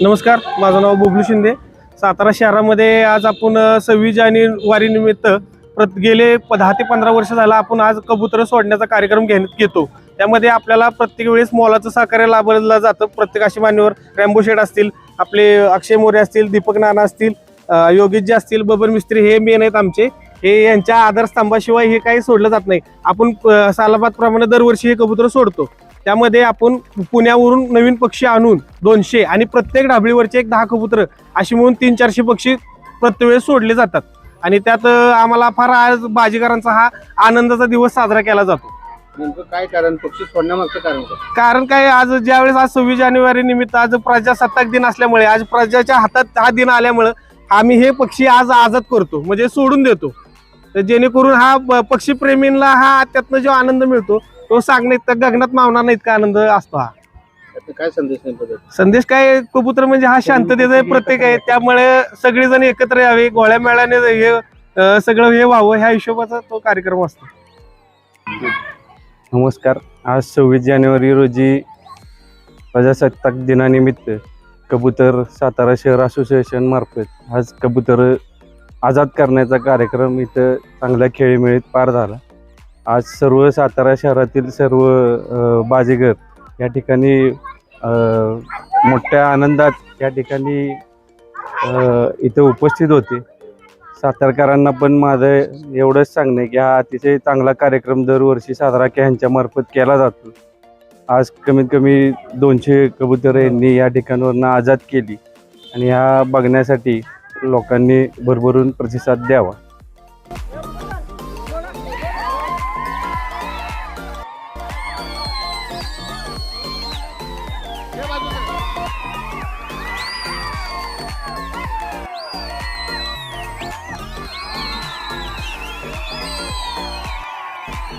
नमस्कार माझं नाव बुबलू शिंदे. सातारा शहरामध्ये आज आपण सव्वीस जानेवारीनिमित्त प्रत गेले प- दहा ते पंधरा वर्ष झालं आपण आज कबूतर सोडण्याचा कार्यक्रम घेण्यात घेतो. त्यामध्ये आपल्याला प्रत्येक वेळेस मोलाचं सहकार्य लाभलं जातं. प्रत्येक अशी मान्यवर रॅम्बो शेड असतील आपले अक्षय मोरे असतील दीपक नाना असतील योगेशजी असतील बबन मिस्त्री हे मेन आहेत आमचे. हे यांच्या आधारस्तंभाशिवाय हे काही सोडलं जात नाही. आपण सालाबादप्रमाणे दरवर्षी हे कबूतर सोडतो. त्यामध्ये आपण पुण्यावरून नवीन पक्षी आणून दोनशे आणि प्रत्येक ढाबळीवरचे एक दहा कबूतर अशी म्हणून तीन चारशे पक्षी प्रत्येक वेळेस सोडले जातात. आणि त्यात आम्हाला फार आज बाजीकरांचा हा आनंदाचा दिवस साजरा केला जातो. नेमकं काय कारण? पक्षी सोडण्यामागचं कारण काय? कारण काय आज ज्यावेळेस आज सव्वीस जानेवारी निमित्त आज प्रजासत्ताक दिन असल्यामुळे आज प्रजाच्या हातात हा दिन आल्यामुळे आम्ही हे पक्षी आज आझाद करतो म्हणजे सोडून देतो. तर जेणेकरून हा ब- पक्षीप्रेमींना हा त्यातनं जो आनंद मिळतो तो सांगण्यात गगनात मावणार नाही इतका आनंद? असतो हा. काय संदेश देतो? संदेश काय कबूतर म्हणजे हा शांततेचा प्रत्येक आहे. त्यामुळे सगळेजण एकत्र यावे. गोळ्या मेळाने हे अं, सगळं हे व्हावं ह्या हिशोबाचा तो कार्यक्रम असतो. नमस्कार. आज सव्वीस जानेवारी रोजी प्रजासत्ताक दिनानिमित्त कबूतर सातारा शहर असोसिएशन मार्फत आज कबूतर आझाद करण्याचा कार्यक्रम इथं चांगल्या खेळीमेळीत पार झाला. आज सर्व सातारा शहरातील सर्व बाजेघर बाजीगर या ठिकाणी मोठ्या आनंदात या ठिकाणी इथं उपस्थित होते. सातारकरांना पण माझं एवढंच सांगणं की हा अतिशय चांगला कार्यक्रम दरवर्षी साजरा के ह्यांच्यामार्फत केला जातो. आज कमीत कमी दोनशे कबुतर यांनी या ठिकाणावरनं आझाद केली आणि ह्या बघण्यासाठी लोकांनी भरभरून प्रतिसाद द्यावा.